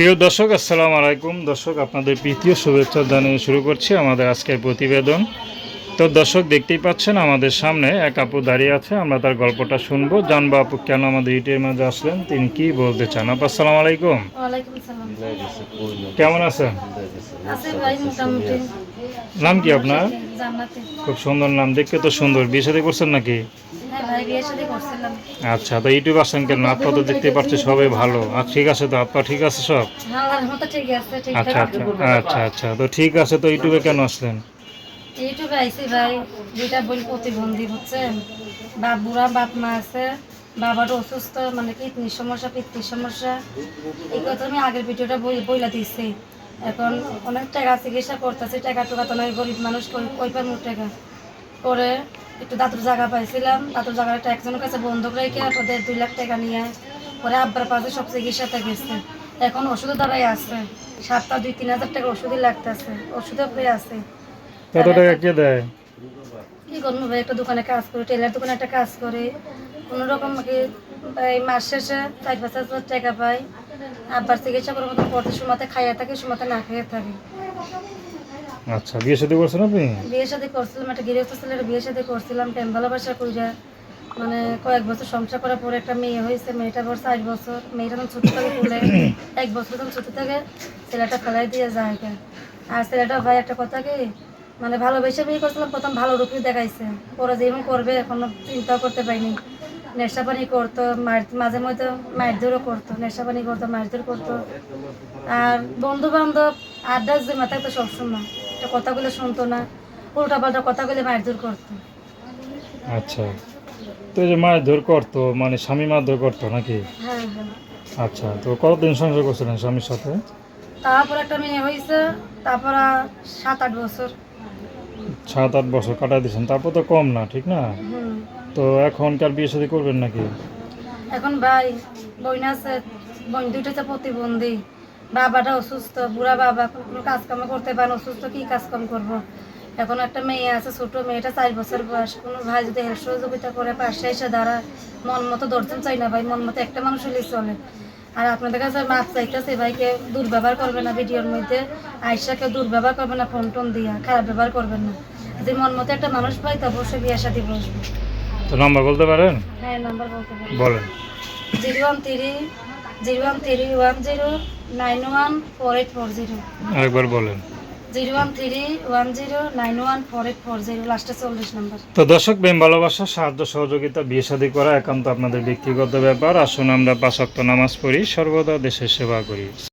প্রিয় দর্শক আসসালামু আলাইকুম। দর্শক আপনাদের প্রীতীয় শুভেচ্ছা জানিয়ে শুরু করছি আমাদের আজকের প্রতিবেদন। তো দর্শক দেখতেই পাচ্ছেন আমাদের সামনে এক আপু দাঁড়িয়ে আছে আমরা তার গল্পটা শুনব। জানব আপু কেন আমাদের ইটের মাঝে আসলেন? তিনি কি বলতে চান? আপু আসসালামু আলাইকুম। কেমন আছেন? নাম কি আপনার? খুব সুন্দর নাম দেখতে তো সুন্দর। বিয়ে সাথে করছেন নাকি? হ্যাঁ আচ্ছা তো ইউটিউব আসছেন কেন? আপনার তো দেখতে পাচ্ছি সবাই ভালো। আর ঠিক আছে তো আপনার ঠিক আছে সব? আছে আচ্ছা আচ্ছা আচ্ছা আচ্ছা তো ঠিক আছে তো ইউটিউবে কেন আসলেন? ইউটিউবে আইসি ভাই দুইটা বোন প্রতিবন্ধী বুঝছেন? বুড়া বাপ মা আছে। বাবার অসুস্থ মানে কিডনির সমস্যা পিত্তির সমস্যা। এই কথা আমি আগের ভিডিওটা বই বইলা দিচ্ছি এখন অনেক টাকা চিকিৎসা করতেছে টাকা টুকা তো নয় গরিব মানুষ কই- পাবো টাকা? পরে একটু দাঁতুর জায়গা পাইছিলাম। দাঁতুর জায়গাটা একজনের কাছে বন্ধক রেখে ওদের দুই লাখ টাকা নিয়ে পরে আব্বার পাশে সব চিকিৎসাতে গেছে। এখন ওষুধও দ্বারাই আছে। সাতটা দুই তিন হাজার টাকা ওষুধই লাগতেছে। ওষুধও পেয়ে আছে। কত টাকা কে দেয়? কি করব ভাই? একটা দোকানে কাজ করি টেলার দোকানে একটা কাজ করি। কোনো রকম কি এই মাস শেষে চার পাঁচ হাজার টাকা পাই। আব্বার চিকিৎসা করার মতো পড়তে সময়তে খাইয়া থাকি সময়তে না খেয়ে থাকি। আচ্ছা বিয়ে সাথে করছেন আপনি? বিয়ে সাথে করছিলাম একটা গৃহস্থ ছেলের বিয়ে সাথে করছিলাম প্রেম ভালোবাসা কইরা। মানে কয়েক বছর সংসার করার পরে একটা মেয়ে হয়েছে মেয়েটা বছর আট বছর মেয়েটা তখন ছোট থেকে তুলে এক বছর তখন ছোট থেকে ছেলেটা ফেলাই দিয়ে যায়। আর ছেলেটা ভাই একটা কথা কি মানে ভালোবেসে বিয়ে করছিলাম প্রথম ভালো রূপই দেখাইছে। পরে যেমন করবে এখনও চিন্তাও করতে পারিনি। নেশা পানি করতো মাঝে মধ্যে মারধরও করতো নেশা পানি করতো মারধর করতো। আর বন্ধু বান্ধব আড্ডা যে মাথায় তো সবসময়। একটা কথাগুলো শুনতো না উল্টা পাল্টা কথাগুলো মারধর করতো। আচ্ছা। তো যে মারধর করতো মানে স্বামী মারধর করতো নাকি? হ্যাঁ হ্যাঁ। আচ্ছা তো কতদিন সংসার করছিলেন স্বামীর সাথে? তারপর একটা মেয়ে হয়েছে তারপর সাত আট বছর। সাত আট বছর কাটাই দিয়েছেন তারপর তো কম না ঠিক না? তো এখন কার বিয়ে সাথে করবেন নাকি? এখন ভাই বইন আছে বইন দুইটাতে প্রতিবন্ধী। বাবাটা অসুস্থ বুড়া বাবা কোনো কাজকাম করতে পারে অসুস্থ কি কাজকাম করব। এখন একটা মেয়ে আছে ছোট মেয়েটা চার বছর বয়স। কোনো ভাই যদি হেল্প সহযোগিতা করে পাশে এসে দাঁড়ায় মন মতো দর্শন চাই না ভাই মন মতো একটা মানুষ হলেই চলে। আর আপনাদের কাছে মাপ চাইতেছে ভাইকে দুর্ব্যবহার করবে না ভিডিওর মধ্যে আয়সাকে দুর্ব্যবহার করবে না ফোন টোন দিয়া খারাপ ব্যবহার করবেন না। যদি মন মতো একটা মানুষ পাই তা অবশ্যই বিয়ে সাথে বসবে। তো নাম্বার বলতে পারেন? হ্যাঁ নাম্বার বলতে পারি বলেন। Zero one three zero one three one zero nine one four eight four zero. আরেকবার বলেন। Zero one three one zero nine one four eight four zero লাস্টে চল্লিশ নম্বর। তো দর্শক প্রেম ভালোবাসা সাহায্য সহযোগিতা বিয়ে শাদী করা একান্ত আপনাদের ব্যক্তিগত ব্যাপার। আসুন আমরা পাঁচ নামাজ পড়ি সর্বদা দেশের সেবা করি।